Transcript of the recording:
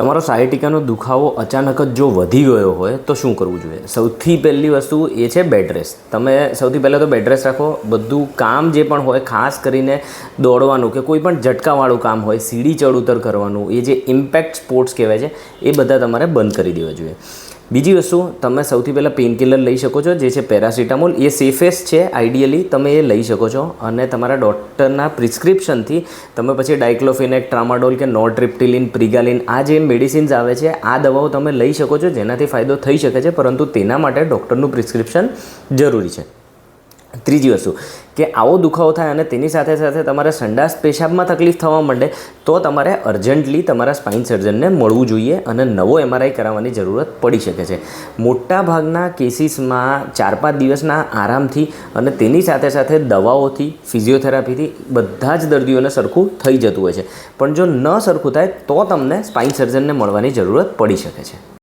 તમારો સાયટિકાનો દુખાવો અચાનક જ જો વધી ગયો હોય, તો શું કરવું જોઈએ? સૌથી પહેલી વસ્તુ એ છે બેડ રેસ્ટ. તમે સૌથી પહેલાં તો બેડ રેસ્ટ રાખો. બધું કામ જે પણ હોય, ખાસ કરીને દોડવાનું કે કોઈ પણ ઝટકાવાળું કામ હોય, સીડી ચડ ઉતર કરવાનું, એ જે ઇમ્પેક્ટ સ્પોર્ટ્સ કહેવાય છે, એ બધા તમારે બંધ કરી દેવા જોઈએ. બીજી વસ્તુ, તમે સૌથી પહેલાં પેનકિલર લઈ શકો છો, જે છે પેરાસિટામોલ એ સેફેસ્ટ છે આઈડિયલી તમે એ લઈ શકો છો. અને તમારા ડૉક્ટરના પ્રિસ્ક્રિપ્શનથી તમે પછી ડાયક્લોફિનેક ટ્રામાડોલ કે નોટ્રિપ્ટિલિન પ્રિગાલિન આ જે મેડિસિન્સ આવે છે, આ દવાઓ તમે લઈ શકો છો, જેનાથી ફાયદો થઈ શકે છે, પરંતુ તેના માટે ડૉક્ટરનું પ્રિસ્ક્રિપ્શન જરૂરી છે. ત્રીજી વસ્તુ, કે આવો દુખાવો થાય અને તેની સાથે સાથે તમારે સંડાસ પેશાબમાં તકલીફ થવા માંડે, તો તમારે અર્જન્ટલી તમારા સ્પાઇન સર્જનને મળવું જોઈએ અને નવો એમઆરઆઈ કરાવવાની જરૂરત પડી શકે છે. મોટા ભાગના કેસીસમાં ચાર પાંચ દિવસના આરામથી અને તેની સાથે સાથે દવાઓથી, ફિઝિયોથેરાપીથી બધા જ દર્દીઓને સરખું થઈ જતું હોય છે. પણ જો ન સરખું થાય, તો તમને સ્પાઇન સર્જનને મળવાની જરૂરત પડી શકે છે.